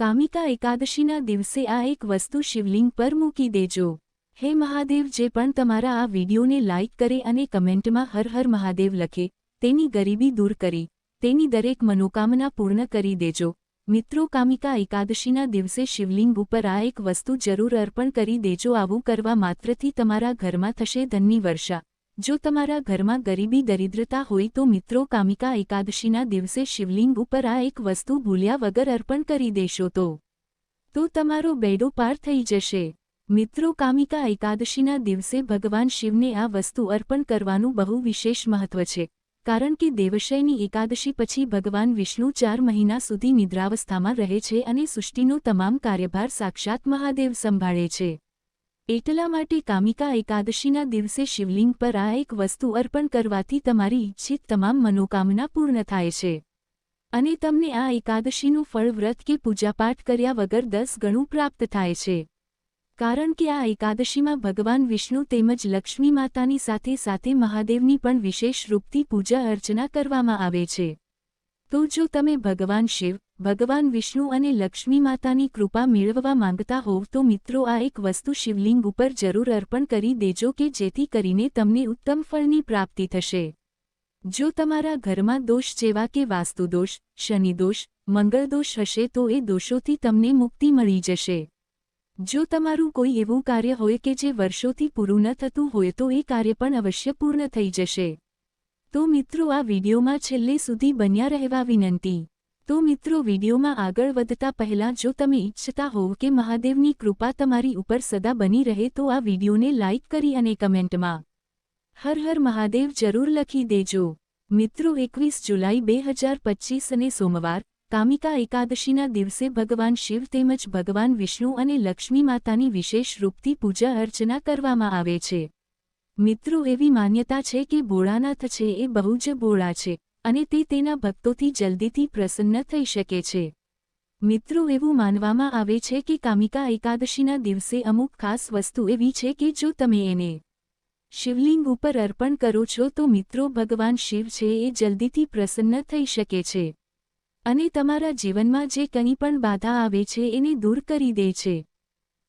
કામિકા એકાદશીના દિવસે આ એક વસ્તુ શિવલિંગ પર મૂકી દેજો. હે મહાદેવ, જે પણ તમારા આ વિડીયોને લાઇક કરે અને કમેન્ટમાં હર હર મહાદેવ લખે, તેની ગરીબી દૂર કરી, તેની દરેક મનોકામના પૂર્ણ કરી દેજો. મિત્રો, કામિકા એકાદશીના દિવસે શિવલિંગ ઉપર આ એક વસ્તુ જરૂર અર્પણ કરી દેજો. આવું કરવા માત્રથી તમારા ઘરમાં થશે ધનની વર્ષા. જો તમારા ઘરમાં ગરીબી, દરિદ્રતા હોય તો મિત્રો કામિકા એકાદશીના દિવસે શિવલિંગ ઉપર આ એક વસ્તુ ભૂલ્યા વગર અર્પણ કરી દેશો તો. તો તમારો બેડો પાર થઈ જશે. મિત્રો કામિકા એકાદશીના દિવસે ભગવાન શિવને આ વસ્તુ અર્પણ કરવાનું બહુ વિશેષ મહત્વ છે. કારણ કે દેવશયની એકાદશી પછી ભગવાન વિષ્ણુ ચાર મહિના સુધી નિદ્રાવસ્થામાં રહે છે અને સૃષ્ટિનો તમામ કાર્યભાર સાક્ષાત મહાદેવ સંભાળે છે. એટલા માટે કામિકા એકાદશીના દિવસે શિવલિંગ પર આ એક વસ્તુ અર્પણ કરવાથી તમારી ઇચ્છિત તમામ મનોકામના પૂર્ણ થાય છે. અને તમને આ એકાદશીનું ફળ, વ્રત કે પૂજાપાઠ કર્યા વગર દસ ગણું પ્રાપ્ત થાય છે. કારણ કે આ એકાદશીમાં ભગવાન વિષ્ણુ તેમજ લક્ષ્મી માતાની સાથે સાથે મહાદેવની પણ વિશેષ રૂપથી પૂજા અર્ચના કરવામાં આવે છે. તો જો તમે ભગવાન શિવ, ભગવાન વિષ્ણુ અને લક્ષ્મી માતાની કૃપા મેળવવા માંગતા હોવ તો મિત્રો આ એક વસ્તુ શિવલિંગ ઉપર જરૂર અર્પણ કરી દેજો કે જેથી કરીને તમને ઉત્તમ ફળની પ્રાપ્તિ થશે. જો તમારા ઘરમાં દોષ જેવા કે વાસ્તુદોષ શનિદોષ મંગળદોષ હશે તો એ દોષોથી તમને મુક્તિ મળી જશે. જો તમારું કોઈ એવું કાર્ય હોય કે જે વર્ષોથી પૂરું ન થતું હોય તો એ કાર્ય પણ અવશ્ય પૂર્ણ થઈ જશે. તો મિત્રો આ વિડીયોમાં છેલ્લે સુધી બન્યા રહેવા વિનંતી. તો મિત્રો વિડીયોમાં આગળ વધતા પહેલાં જો તમે ઈચ્છતા હોવ કે મહાદેવની કૃપા તમારી ઉપર સદા બની રહે તો આ વિડીયોને લાઇક કરી અને કમેન્ટમાં હર હર મહાદેવ જરૂર લખી દેજો. મિત્રો એકવીસ જુલાઈ બે હજાર પચીસ અને સોમવાર, કામિકા એકાદશીના દિવસે ભગવાન શિવ તેમજ ભગવાન વિષ્ણુ અને લક્ષ્મી માતાની વિશેષ રૂપથી પૂજા અર્ચના કરવામાં આવે છે. મિત્રો એવી માન્યતા છે કે ભોળાનાથ છે એ બહુ જ ભોળા છે અને તે તેના ભક્તોથી જલ્દીથી પ્રસન્ન થઈ શકે છે. મિત્રો એવું માનવામાં આવે છે કે કામિકા એકાદશીના દિવસે અમુક ખાસ વસ્તુ એવી છે કે જો તમે એને શિવલિંગ ઉપર અર્પણ કરો છો તો મિત્રો ભગવાન શિવ છે એ જલ્દીથી પ્રસન્ન થઈ શકે છે. અને તમારા જીવનમાં જે કંઈ પણ બાધા આવે છે એને દૂર કરી દે છે.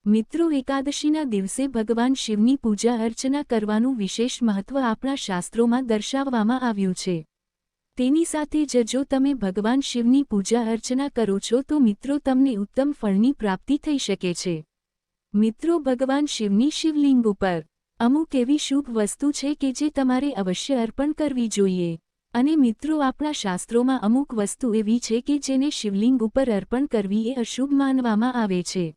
મિત્રો એકાદશીના દિવસે ભગવાન શિવની પૂજા અર્ચના કરવાનું વિશેષ મહત્વ આપણા શાસ્ત્રોમાં દર્શાવવામાં આવ્યું છે. તેની સાથે જ જો તમે ભગવાન શિવની પૂજા અર્ચના કરો છો તો મિત્રો તમને ઉત્તમ ફળની પ્રાપ્તિ થઈ શકે છે. મિત્રો ભગવાન શિવની શિવલિંગ ઉપર અમુક એવી શુભ વસ્તુ છે કે જે તમારે અવશ્ય અર્પણ કરવી જોઈએ. અને મિત્રો આપણા શાસ્ત્રોમાં અમુક વસ્તુ એવી છે કે જેને શિવલિંગ ઉપર અર્પણ કરવી એ અશુભ માનવામાં આવે છે.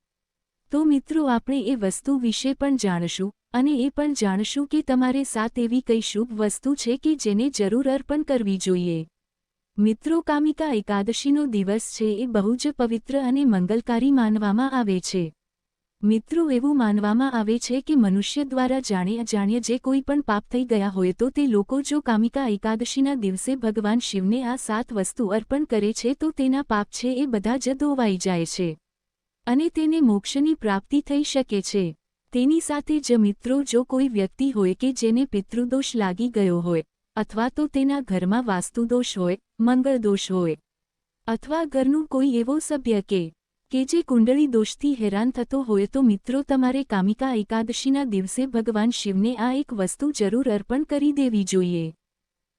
તો મિત્રો આપણે એ વસ્તુ વિશે પણ જાણશું અને એ પણ જાણશું કે તમારે સાત એવી કઈ શુભ વસ્તુ છે કે જેને જરૂર અર્પણ કરવી જોઈએ. મિત્રો કામિકા એકાદશીનો દિવસ છે એ બહુ જ પવિત્ર અને મંગલકારી માનવામાં આવે છે. મિત્રો એવું માનવામાં આવે છે કે મનુષ્ય દ્વારા જાણે અજાણ્ય જે કોઈ પણ પાપ થઈ ગયા હોય તો તે લોકો જો કામિકા એકાદશીના દિવસે ભગવાન શિવને આ સાત વસ્તુ અર્પણ કરે છે તો તેના પાપ છે એ બધા જ ધોવાઈ જાય છે. અને તેને મોક્ષની પ્રાપ્તિ થઈ શકે છે. તેની સાથે જ મિત્રો જો કોઈ વ્યક્તિ હોય કે જેને પિતૃદોષ લાગી ગયો હોય, અથવા તો તેના ઘરમાં વાસ્તુદોષ હોય, મંગળદોષ હોય, અથવા ઘરનું કોઈ એવો સભ્ય કે કે જે કુંડળી દોષથી હેરાન થતો હોય તો મિત્રો તમારે કામિકા એકાદશીના દિવસે ભગવાન શિવને આ એક વસ્તુ જરૂર અર્પણ કરી દેવી જોઈએ.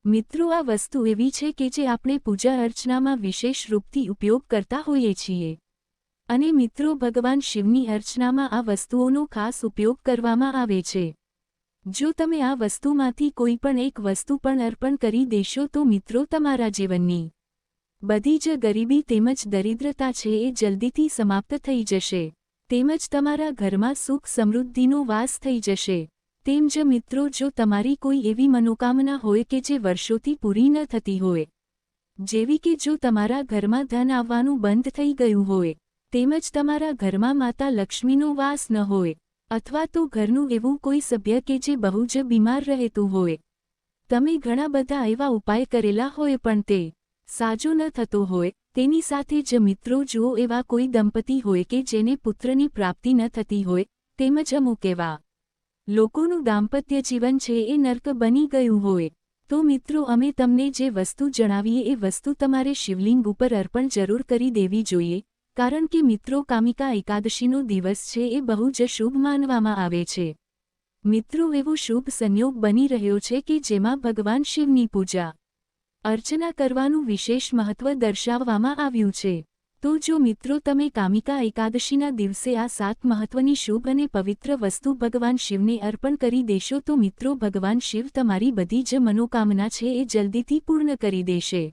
મિત્રો આ વસ્તુ એવી છે કે જે આપણે પૂજા અર્ચનામાં વિશેષ રૂપથી ઉપયોગ કરતા હોઈએ છીએ. અને મિત્રો, ભગવાન શિવની અર્ચનામાં આ વસ્તુઓનો ખાસ ઉપયોગ કરવામાં આવે છે. જો તમે આ વસ્તુમાંથી કોઈ પણ એક વસ્તુ પણ અર્પણ કરી દેશો, તો મિત્રો, તમારા જીવનની બધી જ ગરીબી તેમજ દરિદ્રતા છે એ જલ્દીથી સમાપ્ત થઈ જશે. તેમજ તમારા ઘરમાં સુખ સમૃદ્ધિનો વાસ થઈ જશે. તેમ જ મિત્રો, જો તમારી કોઈ એવી મનોકામના હોય કે જે વર્ષોથી પૂરી ન થતી હોય, જેવી કે જો તમારા ઘરમાં ધન આવવાનું બંધ થઈ ગયું હોય તેમજ તમારા ઘરમાં માતા લક્ષ્મીનો વાસ ન હોય, અથવા તો ઘરનું એવું કોઈ સભ્ય કે જે બહુ જ બીમાર રહેતું હોય. તમે ઘણા બધા એવા ઉપાય કરેલા હોય પણ તે સાજો ન થતો હોય, તેની સાથે જ મિત્રો જુઓ એવા કોઈ દંપતી હોય કે જેને પુત્રની પ્રાપ્તિ ન થતી હોય, તેમજ અમુક એવા લોકોનું દાંપત્ય જીવન છે એ નર્ક બની ગયું હોય. તો મિત્રો, અમે તમને જે વસ્તુ જણાવીએ એ વસ્તુ તમારે શિવલિંગ ઉપર અર્પણ જરૂર કરી દેવી જોઈએ કારણ કે મિત્રો કામિકા એકાદશીનો દિવસ છે એ બહુ જ શુભ માનવામાં આવે છે. મિત્રો એવો શુભ સંયોગ બની રહ્યો છે કે જેમાં ભગવાન શિવની પૂજા, અર્ચના કરવાનું વિશેષ મહત્વ દર્શાવવામાં આવ્યું છે. તો જો મિત્રો તમે કામિકા એકાદશીના દિવસે આ સાત મહત્વની શુભ અને પવિત્ર વસ્તુ ભગવાન શિવને અર્પણ કરી દેશો તો મિત્રો ભગવાન શિવ તમારી બધી જ મનોકામના છે એ જલ્દીથી પૂર્ણ કરી દેશે.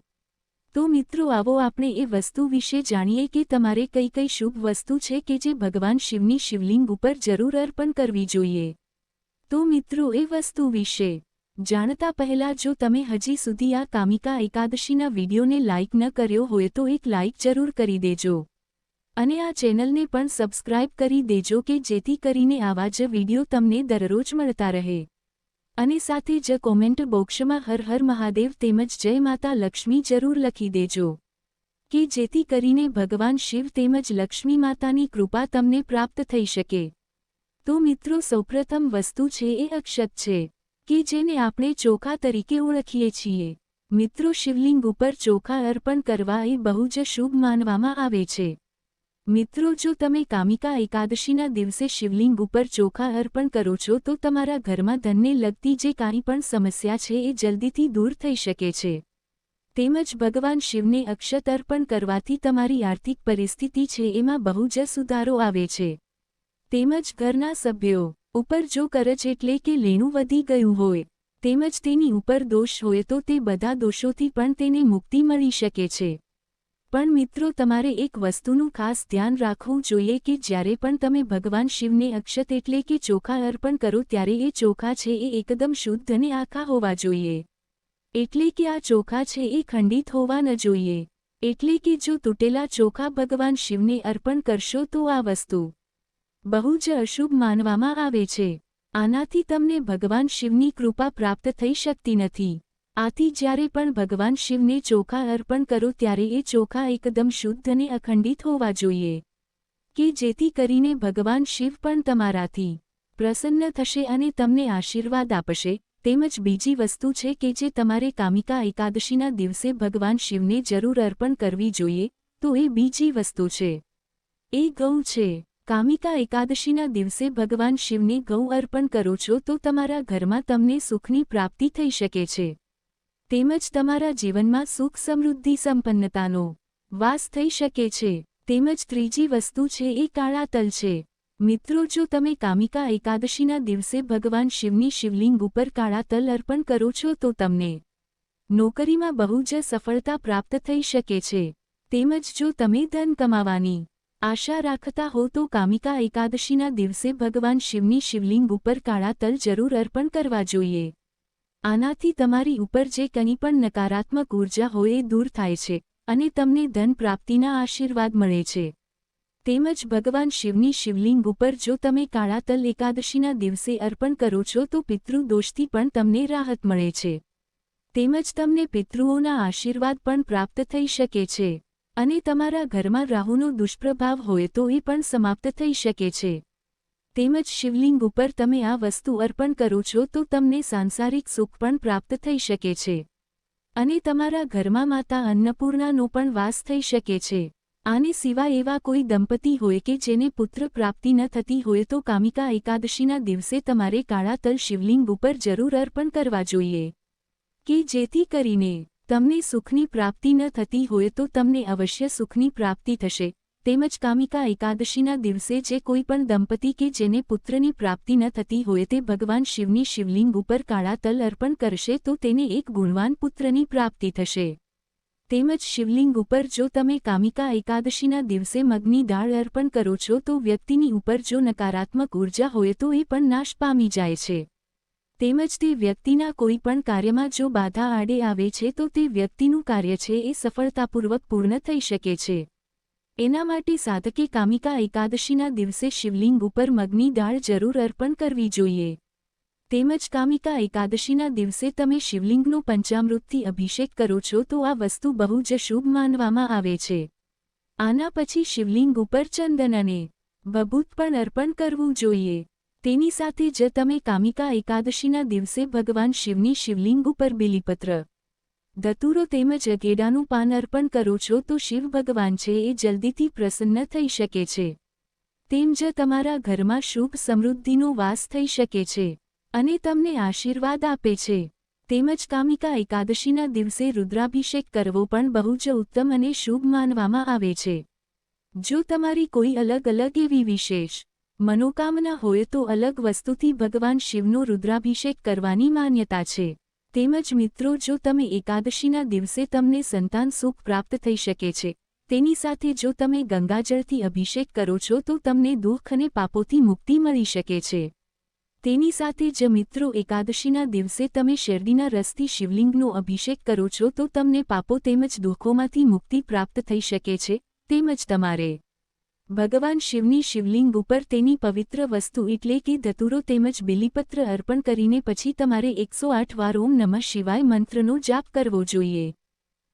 તો મિત્રો આવો આપણે એ વસ્તુ વિશે જાણીએ કે તમારે કઈ કઈ શુભ વસ્તુ છે કે જે ભગવાન શિવની શિવલિંગ ઉપર જરૂર અર્પણ કરવી જોઈએ. તો મિત્રો એ વસ્તુ વિશે જાણતા પહેલા જો તમે હજી સુધી આ કામિકા એકાદશીના વિડીયોને લાઇક ન કર્યો હોય તો એક લાઇક જરૂર કરી દેજો. અને આ ચેનલને પણ સબસ્ક્રાઇબ કરી દેજો કે જેથી કરીને આવા જ વીડિયો તમને દરરોજ મળતા રહે. અને સાથે જ કોમેન્ટ બોક્સમાં હર હર મહાદેવ તેમજ જય માતા લક્ષ્મી જરૂર લખી દેજો. કે જેથી કરીને ભગવાન શિવ તેમજ લક્ષ્મી માતાની કૃપા તમને પ્રાપ્ત થઈ શકે. તો મિત્રો સૌપ્રથમ વસ્તુ છે એ અક્ષત છે, કે જેને આપણે ચોખા તરીકે ઓળખીએ છીએ. મિત્રો શિવલિંગ ઉપર ચોખા અર્પણ કરવા એ બહુ જ શુભ માનવામાં આવે છે. મિત્રો, જો તમે કામિકા એકાદશીના દિવસે શિવલિંગ ઉપર ચોખા અર્પણ કરો છો, તો તમારા ઘરમાં ધનને લગતી જે કાંઈ પણ સમસ્યા છે, એ જલ્દીથી દૂર થઈ શકે છે. તેમજ ભગવાન શિવને અક્ષત અર્પણ કરવાથી તમારી આર્થિક પરિસ્થિતિ છે, એમાં બહુ જ સુધારો આવે છે. તેમજ ઘરના સભ્યો ઉપર જો કરજ એટલે કે લેણું વધી ગયું હોય, તેમજ તેની ઉપર દોષ હોય, તો તે બધા દોષોથી પણ તેને મુક્તિ મળી શકે છે. પણ મિત્રો તમારે એક વસ્તુનું ખાસ ધ્યાન રાખવું જોઈએ કે જ્યારે પણ તમે ભગવાન શિવને અક્ષત એટલે કે ચોખા અર્પણ કરો ત્યારે એ ચોખા છે એ એકદમ શુદ્ધ અને આખા હોવા જોઈએ. એટલે કે આ ચોખા છે એ ખંડિત હોવા ન જોઈએ. એટલે કે જો તૂટેલા ચોખા ભગવાન શિવને અર્પણ કરશો તો આ વસ્તુ બહુ જ અશુભ માનવામાં આવે છે. આનાથી તમને ભગવાન શિવની કૃપા પ્રાપ્ત થઈ શકતી નથી. આથી જ્યારે પણ ભગવાન શિવને ચોખા અર્પણ કરો ત્યારે એ ચોખા એકદમ શુદ્ધ અને અખંડિત હોવા જોઈએ. કે જેથી કરીને ભગવાન શિવ પણ તમારાથી પ્રસન્ન થશે અને તમને આશીર્વાદ આપશે, તેમજ બીજી વસ્તુ છે કે જે તમારે કામિકા એકાદશીના દિવસે ભગવાન શિવને જરૂર અર્પણ કરવી જોઈએ, તો એ બીજી વસ્તુ છે. એ ગૌ છે. કામિકા એકાદશીના દિવસે ભગવાન શિવને ગૌ અર્પણ કરો છો તો તમારા ઘરમાં તમને સુખની પ્રાપ્તિ થઈ શકે છે. તેમજ તમારા જીવનમાં સુખ સમૃદ્ધિ સંપન્નતાનો વાસ થઈ શકે છે. તેમજ ત્રીજી વસ્તુ છે એ કાળા તલ છે. મિત્રો, જો તમે કામિકા એકાદશીના દિવસે ભગવાન શિવની શિવલિંગ ઉપર કાળા તલ અર્પણ કરો છો, તો તમને નોકરીમાં બહુ જ સફળતા પ્રાપ્ત થઈ શકે છે. તેમજ જો તમે ધન કમાવાની આશા રાખતા હો, તો કામિકા એકાદશીના દિવસે ભગવાન શિવની શિવલિંગ ઉપર કાળા તલ જરૂર અર્પણ કરવા જોઈએ. આનાથી તમારી ઉપર જે કંઈ પણ નકારાત્મક ઊર્જા હોય એ દૂર થાય છે, અને તમને ધન પ્રાપ્તિના આશીર્વાદ મળે છે. તેમજ ભગવાન શિવની શિવલિંગ ઉપર જો તમે કાળા તલ એકાદશીના દિવસે અર્પણ કરો છો તો પિતૃદોષથી પણ તમને રાહત મળે છે. તેમજ તમને પિતૃઓના આશીર્વાદ પણ પ્રાપ્ત થઈ શકે છે, અને તમારા ઘરમાં રાહુનો દુષ્પ્રભાવ હોય તો એ પણ સમાપ્ત થઈ શકે છે. તેમજ શિવલિંગ ઉપર તમે આ વસ્તુ અર્પણ કરો છો તો તમને સાંસારિક સુખ પણ પ્રાપ્ત થઈ શકે છે. અને તમારા ઘરમાં માતા અન્નપૂર્ણાનો પણ વાસ થઈ શકે છે. આને સિવાય એવા કોઈ દંપતી હોય કે જેને પુત્ર પ્રાપ્તિ ન થતી હોય તો કામિકા એકાદશીના દિવસે તમારે કાળા તલ શિવલિંગ ઉપર જરૂર અર્પણ કરવા જોઈએ. કે જેથી કરીને તમને સુખની પ્રાપ્તિ ન થતી હોય તો તમને અવશ્ય સુખની પ્રાપ્તિ થશે. તેમજ કામિકા એકાદશીના દિવસે જે કોઈ પણ દંપતી કે જેને પુત્રની પ્રાપ્તિ ન થતી હોય તે ભગવાન શિવની શિવલિંગ ઉપર કાળા તલ અર્પણ કરશે તો તેને એક ગુણવાન પુત્રની પ્રાપ્તિ થશે. તેમજ શિવલિંગ ઉપર જો તમે કામિકા એકાદશીના દિવસે મગની દાળ અર્પણ કરો છો તો વ્યક્તિની ઉપર જો નકારાત્મક ઊર્જા હોય તો એ પણ નાશ પામી જાય છે. તેમજ તે વ્યક્તિના કોઈ પણ કાર્યમાં જો બાધા આડે આવે છે તો તે વ્યક્તિનું કાર્ય છે એ સફળતાપૂર્વક પૂર્ણ થઈ શકે છે. એના માટે સાધકે કામિકા એકાદશીના દિવસે શિવલિંગ ઉપર મગની દાળ જરૂર અર્પણ કરવી જોઈએ. તેમજ કામિકા એકાદશીના દિવસે તમે શિવલિંગનો પંચામૃતથી અભિષેક કરો છો તો આ વસ્તુ બહુ જ શુભ માનવામાં આવે છે. આના પછી શિવલિંગ ઉપર ચંદન અને બબૂત પણ અર્પણ કરવું જોઈએ. તેની સાથે જ તમે કામિકા એકાદશીના દિવસે ભગવાન શિવની શિવલિંગ ઉપર બિલીપત્ર ધતુરો તેમજ અગેડાનું પાન અર્પણ કરો છો તો શિવ ભગવાન છે એ જલ્દીથી પ્રસન્ન થઈ શકે છે. તેમ જ તમારા ઘરમાં શુભ સમૃદ્ધિનો વાસ થઈ શકે છે અને તમને આશીર્વાદ આપે છે. તેમજ કામિકા એકાદશીના દિવસે રુદ્રાભિષેક કરવો પણ બહુ જ ઉત્તમ અને શુભ માનવામાં આવે છે. જો તમારી કોઈ અલગ અલગ એવી વિશેષ મનોકામના હોય તો અલગ વસ્તુથી ભગવાન શિવનો રુદ્રાભિષેક કરવાની માન્યતા છે. તેમજ મિત્રો, જો તમે એકાદશીના દિવસે તમને સંતાન સુખ પ્રાપ્ત થઈ શકે છે, તેની સાથે જો તમે ગંગાજળથી અભિષેક કરો છો, તો તમને દુઃખ અને પાપોથી મુક્તિ મળી શકે છે. તેની સાથે જ મિત્રો, એકાદશીના દિવસે તમે શેરડીના રસથી શિવલિંગનો અભિષેક કરો છો, તો તમને પાપો તેમજ દુઃખોમાંથી મુક્તિ પ્રાપ્ત થઈ શકે છે, તેમજ તમારે ભગવાન શિવની શિવલિંગ ઉપર તેની પવિત્ર વસ્તુ એટલે કે ધતુરો તેમજ બિલીપત્ર અર્પણ કરીને પછી તમારે એકસો આઠ વાર ઓમ નમઃ શિવાય મંત્રનો જાપ કરવો જોઈએ.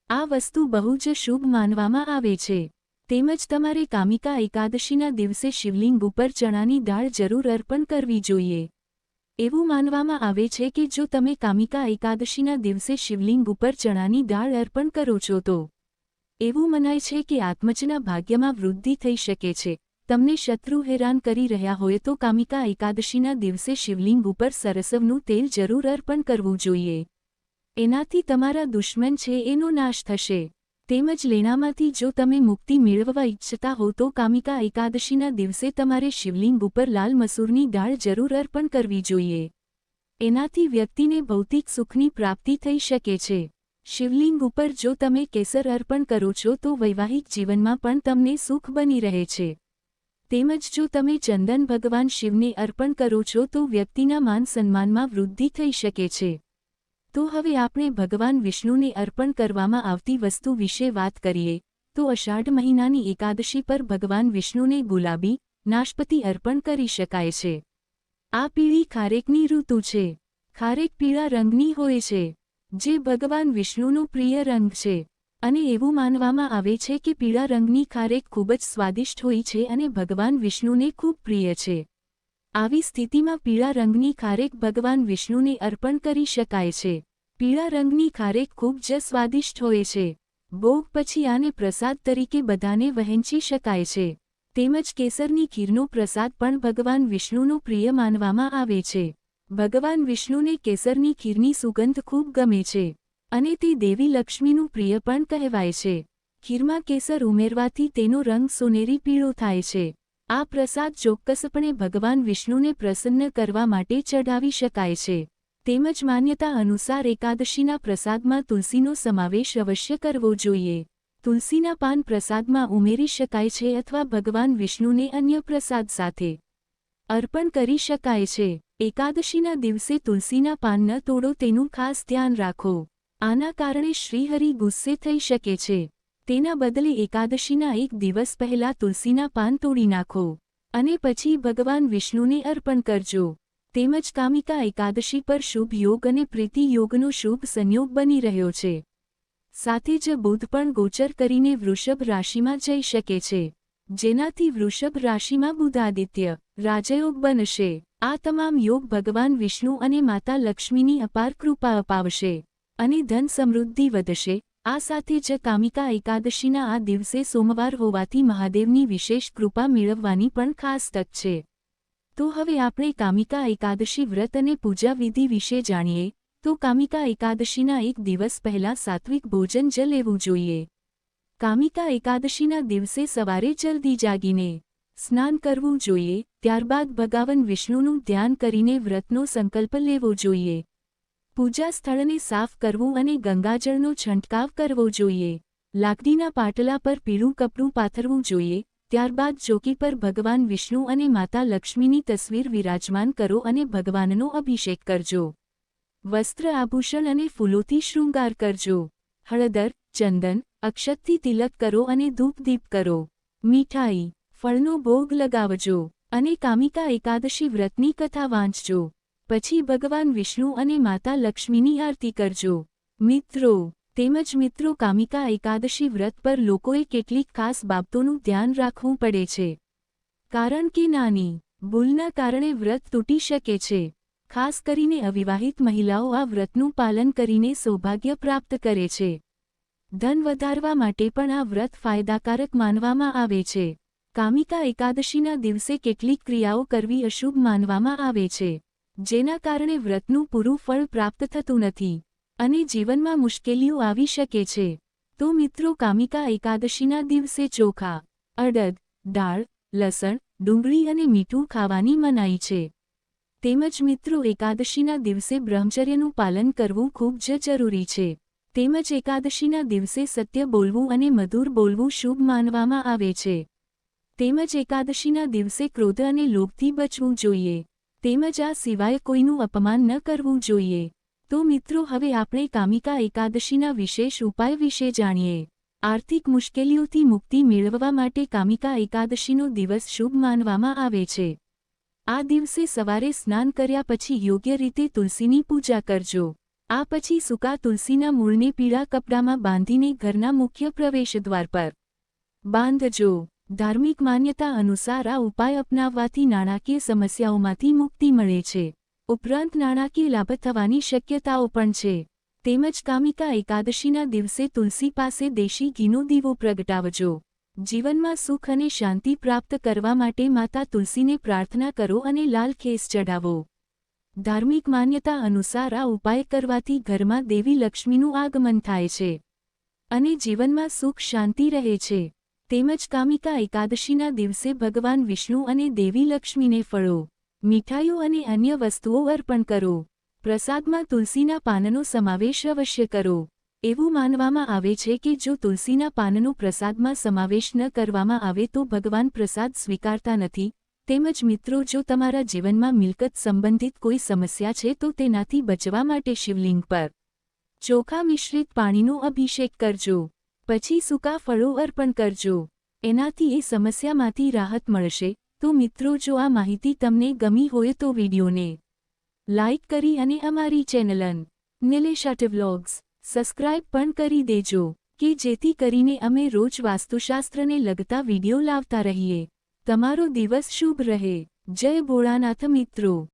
આ વસ્તુ બહુ જ શુભ માનવામાં આવે છે. તેમજ તમારે કામિકા એકાદશીના દિવસે શિવલિંગ ઉપર ચણાની દાળ જરૂર અર્પણ કરવી જોઈએ. એવું માનવામાં આવે છે કે જો તમે કામિકા એકાદશીના દિવસે શિવલિંગ ઉપર ચણાની દાળ અર્પણ કરો છો તો એવું મનાય છે કે આત્મજના ભાગ્યમાં વૃદ્ધિ થઈ શકે છે. તમને શત્રુ હેરાન કરી રહ્યા હોય તો કામિકા એકાદશીના દિવસે શિવલિંગ ઉપર સરસવનું તેલ જરૂર અર્પણ કરવું જોઈએ. એનાથી તમારા દુશ્મન છે એનો નાશ થશે. તેમજ લેણામાંથી જો તમે મુક્તિ મેળવવા ઇચ્છતા હો તો કામિકા એકાદશીના દિવસે તમારે શિવલિંગ ઉપર લાલ મસૂરની દાળ જરૂર અર્પણ કરવી જોઈએ. એનાથી વ્યક્તિને ભૌતિક સુખની પ્રાપ્તિ થઈ શકે છે. શિવલિંગ ઉપર જો તમે કેસર અર્પણ કરો છો તો વૈવાહિક જીવનમાં પણ તમને સુખ બની રહે છે. તેમજ જો તમે ચંદન ભગવાન શિવને અર્પણ કરો છો તો વ્યક્તિના માન સન્માનમાં વૃદ્ધિ થઈ શકે છે. તો હવે આપણે ભગવાન વિષ્ણુને અર્પણ કરવામાં આવતી વસ્તુ વિશે વાત કરીએ. તો અષાઢ મહિનાની એકાદશી પર ભગવાન વિષ્ણુને ગુલાબી, નાશપતિ અર્પણ કરી શકાય છે. આ પીળી ખારેકની ઋતુ છે. ખારેક પીળા રંગની હોય છે. જે ભગવાન વિષ્ણુનો પ્રિય રંગ છે. અને એવું માનવામાં આવે છે કે પીળા રંગની ખારેક ખૂબ જ સ્વાદિષ્ટ હોય છે અને ભગવાન વિષ્ણુને ખૂબ પ્રિય છે. આવી સ્થિતિમાં પીળા રંગની ખારેક ભગવાન વિષ્ણુને અર્પણ કરી શકાય છે. પીળા રંગની ખારેક ખૂબ જ સ્વાદિષ્ટ હોય છે. ભોગ પછી આને પ્રસાદ તરીકે બધાને વહેંચી શકાય છે. તેમજ કેસરની ખીરનો પ્રસાદ પણ ભગવાન વિષ્ણુનો પ્રિય માનવામાં આવે છે. ભગવાન વિષ્ણુને કેસરની ખીરની સુગંધ ખૂબ ગમે છે અને તે દેવી લક્ષ્મીનું પ્રિય પણ કહેવાય છે. ખીરમાં કેસર ઉમેરવાથી તેનો રંગ સોનેરી પીળો થાય છે. આ પ્રસાદ ચોક્કસપણે ભગવાન વિષ્ણુને પ્રસન્ન કરવા માટે ચઢાવી શકાય છે. તેમજ માન્યતા અનુસાર એકાદશીના પ્રસાદમાં તુલસીનો સમાવેશ અવશ્ય કરવો જોઈએ. તુલસીના પાન પ્રસાદમાં ઉમેરી શકાય છે અથવા ભગવાન વિષ્ણુને અન્ય પ્રસાદ સાથે અર્પણ કરી શકાય છે. એકાદશીના દિવસે તુલસીના પાન ન તોડો તેનું ખાસ ધ્યાન રાખો. આના કારણે શ્રીહરિ ગુસ્સે થઈ શકે છે. તેના બદલે એકાદશીના એક દિવસ પહેલા તુલસીના પાન તોડી નાખો અને પછી ભગવાન વિષ્ણુને અર્પણ કરજો. તેમજ કામિકા એકાદશી પર શુભ યોગ અને પ્રીતિ યોગનો શુભ સંયોગ બની રહ્યો છે. સાથે જ બુધ પણ ગોચર કરીને વૃષભ રાશિમાં જઈ શકે છે. જેનાથી વૃષભ રાશિમાં બુધાદિત્ય, રાજયોગ બનશે. આ તમામ યોગ ભગવાન વિષ્ણુ અને માતા લક્ષ્મીની અપાર કૃપા અપાવશે અને ધન સમૃદ્ધિ વધશે. આ સાથે જ કામિકા એકાદશીના આ દિવસે સોમવાર હોવાથી મહાદેવની વિશેષ કૃપા મેળવવાની પણ ખાસ તક છે. તો હવે આપણે કામિકા એકાદશી વ્રત અને પૂજા વિધિ વિશે જાણીએ. તો કામિકા એકાદશીના એક દિવસ પહેલા સાત્વિક ભોજન જ લેવું જોઈએ. કામિકા એકાદશીના દિવસે સવારે જલ્દી જાગીને સ્નાન કરવું જોઈએ, ત્યારબાદ ભગાવન વિષ્ણુનું ધ્યાન કરીને વ્રતનો સંકલ્પ લેવો જોઈએ. પૂજા સ્થળને સાફ કરવું અને ગંગાજળનો છંટકાવ કરવો જોઈએ. લાકડીના પાટલા પર પીળું કપડું પાથરવું જોઈએ, ત્યારબાદ ચોકી પર ભગવાન વિષ્ણુ અને માતા લક્ષ્મીની તસવીર વિરાજમાન કરો અને ભગવાનનો અભિષેક કરજો. વસ્ત્ર આભૂષણ અને ફૂલોથી શૃંગાર કરજો. હળદર, ચંદન, અક્ષતથી તિલક કરો અને ધૂપદીપ કરો. મીઠાઈ, ફળનો ભોગ લગાવજો અને કામિકા એકાદશી વ્રતની કથા વાંચજો. પછી ભગવાન વિષ્ણુ અને માતા લક્ષ્મીની આરતી કરજો. મિત્રો, તેમજ મિત્રો, કામિકા એકાદશી વ્રત પર લોકોએ કેટલીક ખાસ બાબતોનું ધ્યાન રાખવું પડે છે. કારણ કે નાની ભૂલના કારણે વ્રત તૂટી શકે છે. ખાસ કરીને અવિવાહિત મહિલાઓ આ વ્રતનું પાલન કરીને સૌભાગ્ય પ્રાપ્ત કરે છે. ધન વધારવા માટે પણ આ વ્રત ફાયદાકારક માનવામાં આવે છે. કામિકા એકાદશીના દિવસે કેટલીક ક્રિયાઓ કરવી અશુભ માનવામાં આવે છે, જેના કારણે વ્રતનું પૂરું ફળ પ્રાપ્ત થતું નથી અને જીવનમાં મુશ્કેલીઓ આવી શકે છે. તો મિત્રો, કામિકા એકાદશીના દિવસે ચોખા, અડદ, દાળ, લસણ, ડુંગળી અને મીઠું ખાવાની મનાઈ છે. તેમજ મિત્રો એકાદશીના દિવસે બ્રહ્મચર્યનું પાલન કરવું ખૂબ જ જરૂરી છે. તેમજ એકાદશીના દિવસે સત્ય બોલવું અને મધુર બોલવું શુભ માનવામાં આવે છે. તેમજ એકાદશીના દિવસે ક્રોધ અને લોભથી બચવું જોઈએ. તેમજ આ સિવાય કોઈનું અપમાન ન કરવું જોઈએ. તો મિત્રો હવે આપણે કામિકા એકાદશીના વિશેષ ઉપાય વિશે જાણીએ. આર્થિક મુશ્કેલીઓથી મુક્તિ મેળવવા માટે કામિકા એકાદશીનો દિવસ શુભ માનવામાં આવે છે. આ દિવસે સવારે સ્નાન કર્યા પછી યોગ્ય રીતે તુલસીની પૂજા કરજો. આ પછી સૂકા તુલસીના મૂળને પીળા કપડામાં બાંધીને ઘરના મુખ્ય પ્રવેશદ્વાર પર બાંધજો. ધાર્મિક માન્યતા અનુસાર આ ઉપાય અપનાવવાથી નાણાકીય સમસ્યાઓમાંથી મુક્તિ મળે છે. ઉપરાંત નાણાકીય લાભ થવાની શક્યતાઓ પણ છે. તેમજ કામિકા એકાદશીના દિવસે તુલસી પાસે દેશી ઘીનો દીવો પ્રગટાવજો. જીવનમાં સુખ અને શાંતિ પ્રાપ્ત કરવા માટે માતા તુલસીને પ્રાર્થના કરો અને લાલ ખેસ ચઢાવો. ધાર્મિક માન્યતા અનુસાર આ ઉપાય કરવાથી ઘરમાં દેવી લક્ષ્મીનું આગમન થાય છે અને જીવનમાં સુખ શાંતિ રહે છે. તેમજ કામિકા એકાદશીના દિવસે ભગવાન વિષ્ણુ અને દેવી લક્ષ્મીને ફળો, મીઠાઈઓ અને અન્ય વસ્તુઓ અર્પણ કરો. પ્રસાદમાં તુલસીના પાનનો સમાવેશ અવશ્ય કરો. એવું માનવામાં આવે છે કે જો તુલસીના પાનનો પ્રસાદમાં સમાવેશ ન કરવામાં આવે તો ભગવાન પ્રસાદ સ્વીકારતા નથી. તેમજ મિત્રો, જો તમારા જીવનમાં મિલકત સંબંધિત કોઈ સમસ્યા છે તો તેનાથી બચવા માટે શિવલિંગ પર ચોખા મિશ્રિત પાણીનો અભિષેક કરજો. પછી સૂકા ફળો અર્પણ કરજો. એનાથી એ સમસ્યામાંથી રાહત મળશે. તો મિત્રો, જો આ માહિતી તમને ગમી હોય તો વિડીયોને લાઇક કરી અને અમારી ચેનલન નિલેશાટ વ્લોગ્સ સબસ્ક્રાઇબ પણ કરી દેજો, કે જેથી કરીને અમે રોજ વાસ્તુશાસ્ત્રને લગતા વીડિયો લાવતા રહીએ. તમારો દિવસ શુભ રહે. જય ભોળાનાથ મિત્રો.